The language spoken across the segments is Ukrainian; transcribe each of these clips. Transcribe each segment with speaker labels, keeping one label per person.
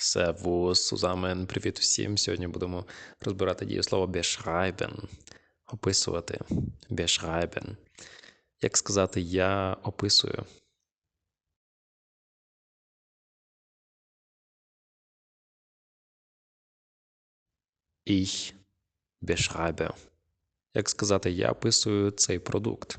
Speaker 1: Servus zusammen, привіт усім. Сьогодні будемо розбирати дієслово beschreiben. Описувати. Beschreiben. Як сказати я описую? Ich beschreibe. Як сказати я описую цей продукт?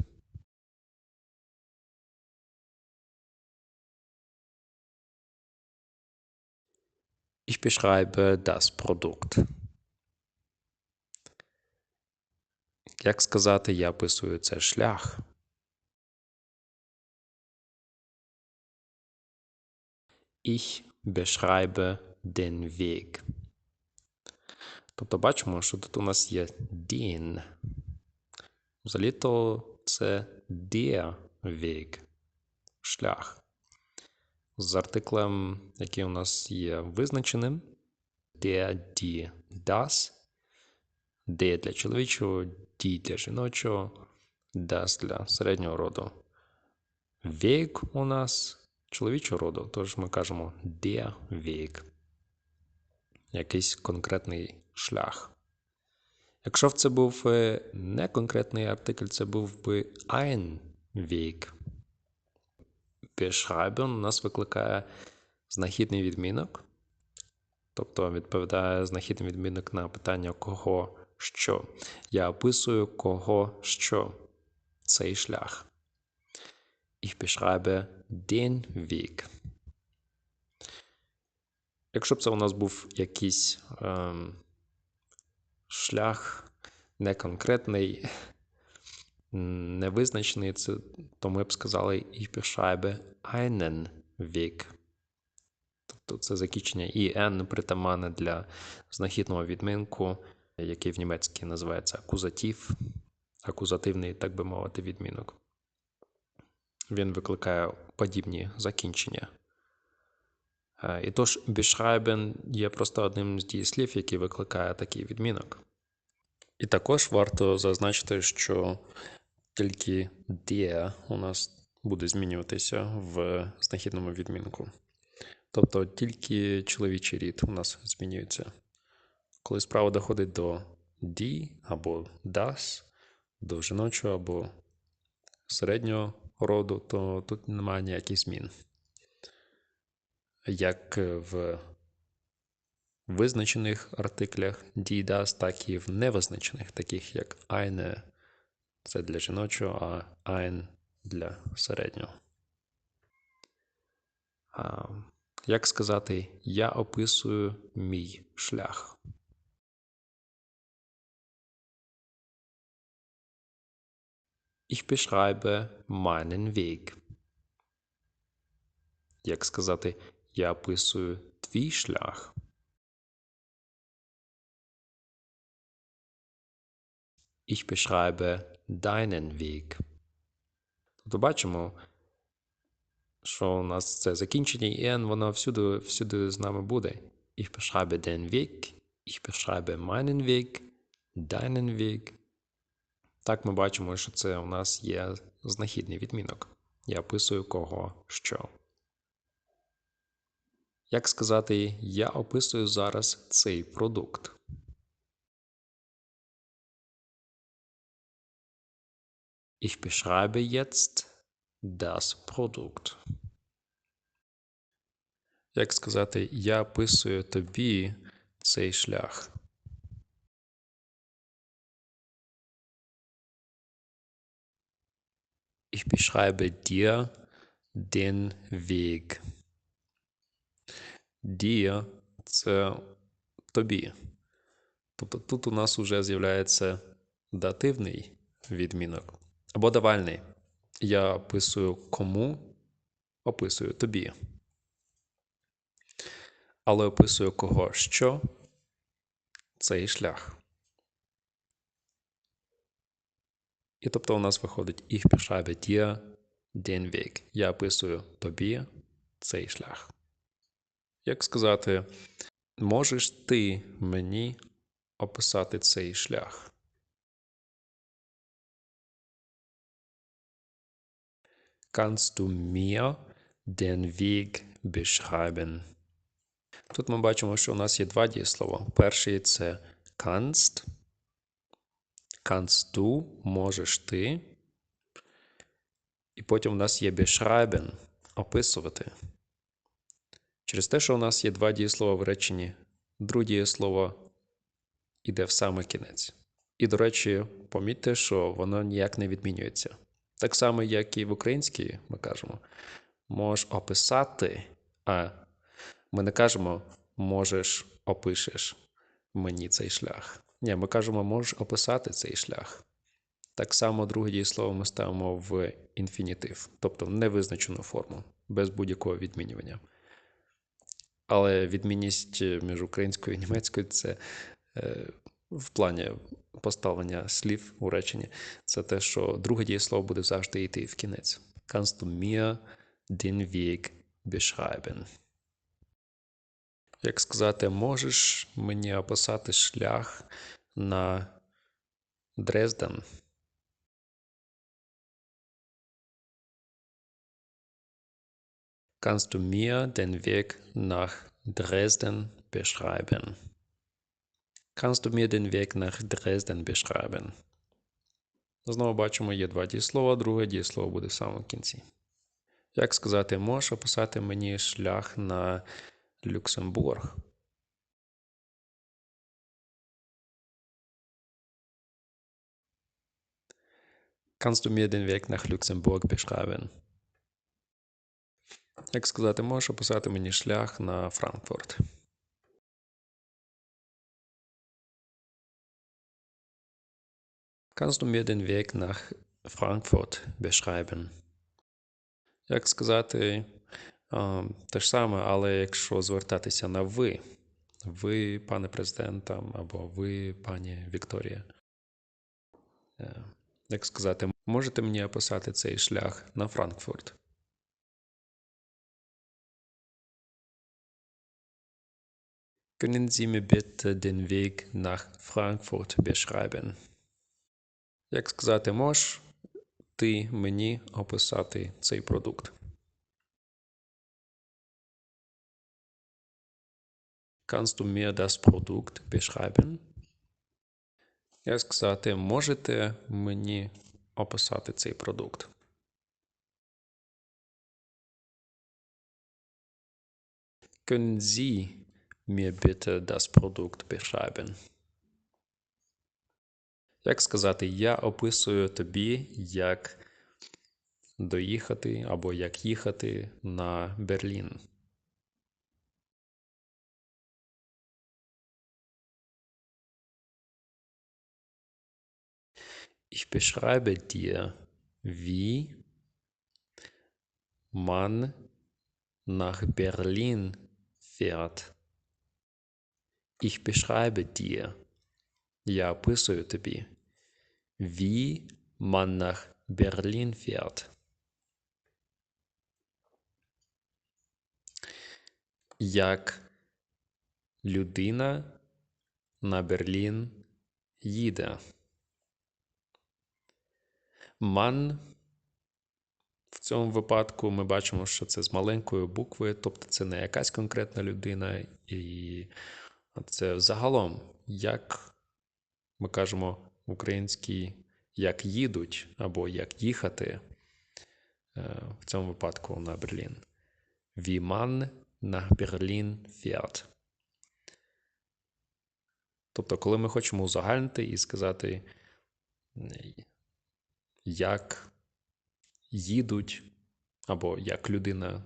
Speaker 1: Ich beschreibe das Produkt. Як сказати я описую цей шлях? Ich beschreibe den Weg. Тобто бачимо, що тут у нас є den. Взагалі-то це der Weg. Шлях. З артиклем, який у нас є визначеним. Der, die, das. De для чоловічого, die для жіночого, das для середнього роду. Weg у нас чоловічого роду, тож ми кажемо der Weg. Якийсь конкретний шлях. Якщо б це був не конкретний артикль, це був би ein Weg. Beschreiben у нас викликає знахідний відмінок. Тобто відповідає знахідний відмінок на питання кого що. Я описую кого що. Цей шлях. Ich beschreibe den Weg. Якщо б це у нас був якийсь ем, шлях неконкретний, невизначений, це, то ми б сказали beschreibe einen Weg. Тобто це закінчення «ін» притаманне для знахідного відмінку, який в німецькій називається акузатив, акузативний, так би мовити, відмінок. Він викликає подібні закінчення. І тож, beschreiben є просто одним з дієслів, який викликає такий відмінок. І також варто зазначити, що тільки der у нас буде змінюватися в знахідному відмінку. Тобто тільки чоловічий рід у нас змінюється. Коли справа доходить до die або das, до жіночого або середнього роду, то тут немає ніяких змін. Як в визначених артиклях die, das, так і в невизначених, таких як eine – це для жіночого, а ein для середнього. А, Як сказати, я описую мій шлях. Ich beschreibe meinen Weg. Як сказати, я описую твій шлях. Ich beschreibe deinen Weg. Тобто бачимо, що у нас це закінчення «ін», воно всюди, всюди з нами буде. Ich beschreibe den Weg, ich beschreibe meinen Weg, deinen Weg. Так ми бачимо, що це у нас є знахідний відмінок. Я описую кого що. Як сказати, я описую зараз цей продукт. Ich beschreibe jetzt das Produkt. Як сказати, я описую тобі цей шлях. Ich beschreibe dir den Weg. Dir – це тобі. Тобто тут у нас вже з'являється дативний відмінок або давальний. Я описую кому, описую тобі. Але описую кого що цей шлях. І тобто у нас виходить Ich beschreibe dir den Weg. Я описую тобі цей шлях. Як сказати, можеш ти мені описати цей шлях? Kannst du mir den Weg beschreiben? Тут ми бачимо, що у нас є два дієслова. Перший це kannst. Kannst du, можеш ти. І потім у нас є beschreiben – описувати. Через те, що у нас є два дієслова в реченні, друге дієслово йде в саме кінець. І, до речі, помітьте, що воно ніяк не відмінюється. Так само, як і в українській, ми кажемо, можеш описати, а ми не кажемо можеш опишеш мені цей шлях. Ні, ми кажемо, можеш описати цей шлях. Так само друге дієслово ми ставимо в інфінітив, тобто в невизначену форму, без будь-якого відмінювання. Але відмінність між українською і німецькою це е, в плані поставлення слів у реченні, це те, що друге дієслово буде завжди йти в кінець. Kannst du mir den Weg beschreiben? Як сказати, можеш мені описати шлях на Дрезден? Kannst du mir den Weg nach Dresden beschreiben? Kannst du mir den Weg nach Dresden beschreiben? Знову бачимо, є два дієслова, друге дієслово буде в самому кінці. Як сказати, можеш описати мені шлях на Люксембург? Kannst du mir den Weg nach Luxemburg beschreiben? Як сказати, можеш описати мені шлях на Франкфурт? Kannst du mir den Weg nach Frankfurt beschreiben? Як сказати те ж саме, але якщо звертатися на ви, ви, пане президент, або ви, пані Вікторія. Е, Як сказати, можете мені описати цей шлях на Франкфурт? Können Sie mir bitte den Weg nach Frankfurt beschreiben? Як сказати, можеш ти мені описати цей продукт? Kannst du mir das Produkt beschreiben? Як сказати, можете мені описати цей продукт? Können Sie mir bitte das Produkt beschreiben? Як сказати, я описую тобі, як доїхати або як їхати на Берлін. Ich beschreibe dir, wie man nach Berlin fährt. Ich beschreibe dir. Я описую тобі, wie man nach Berlin. Як людина на Берлін їде. Ман в цьому випадку ми бачимо, що це з маленької букви, тобто це не якась конкретна людина, і це загалом, як ми кажемо в українській, як їдуть або як їхати в цьому випадку на Берлін. Wie man nach Berlin. Тобто, коли ми хочемо узагальнити і сказати, як їдуть, або як людина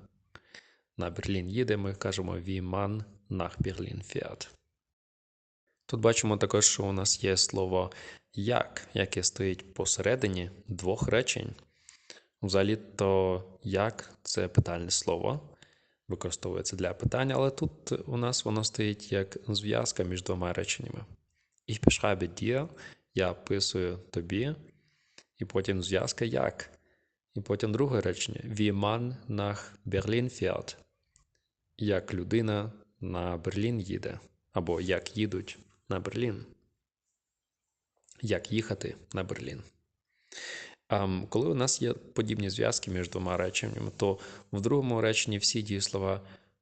Speaker 1: на Берлін їде, ми кажемо wie man Berlin fährt. Тут бачимо також, що у нас є слово як, яке стоїть посередині двох речень. Взагалі, то як це питальне слово, використовується для питання, але тут у нас воно стоїть як зв'язка між двома реченнями. Ich beschreibe dir, я описую тобі, і потім зв'язка як. І потім друге речення: Wie man nach Berlin fährt. Як людина на Берлін їде. Або як їдуть на Берлін. Як їхати на Берлін. Коли у нас є подібні зв'язки між двома реченнями, то в другому реченні всі дієслова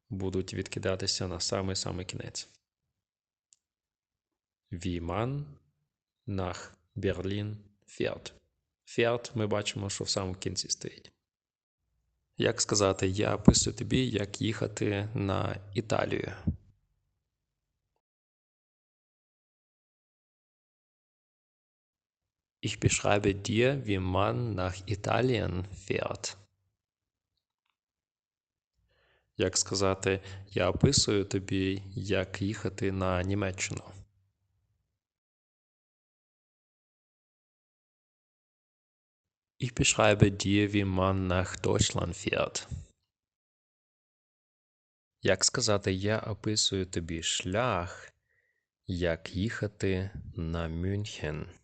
Speaker 1: будуть відкидатися на самий-самий кінець. Wie nach Berlin fährt. Fährt ми бачимо, що в самому кінці стоїть. Як сказати, я описую тобі, як їхати на Італію. Ich beschreibe dir, wie man nach Italien fährt. Як сказати, я описую тобі, як їхати на Німеччину. Ich beschreibe dir, wie man nach Deutschland fährt. Як сказати, я описую тобі шлях, як їхати на Мюнхен.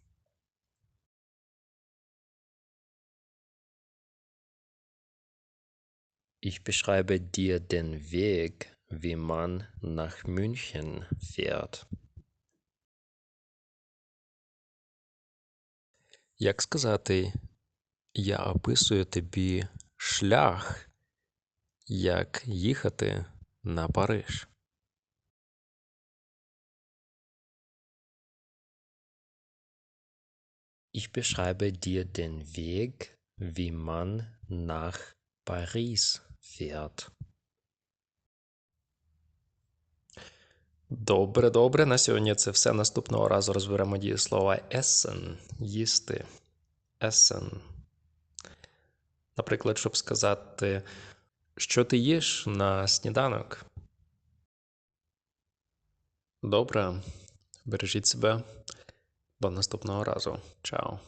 Speaker 1: Ich beschreibe dir den Weg, wie man nach München fährt. Як сказати, я описую тобі шлях, як їхати на Париж. Ich beschreibe dir den Weg, wie man nach Paris fährt. Добре, добре. На сьогодні це все. Наступного разу розберемо дієслова essen – їсти. Essen. Наприклад, щоб сказати, що ти їш на сніданок. Добре. Бережіть себе. До наступного разу. Чао.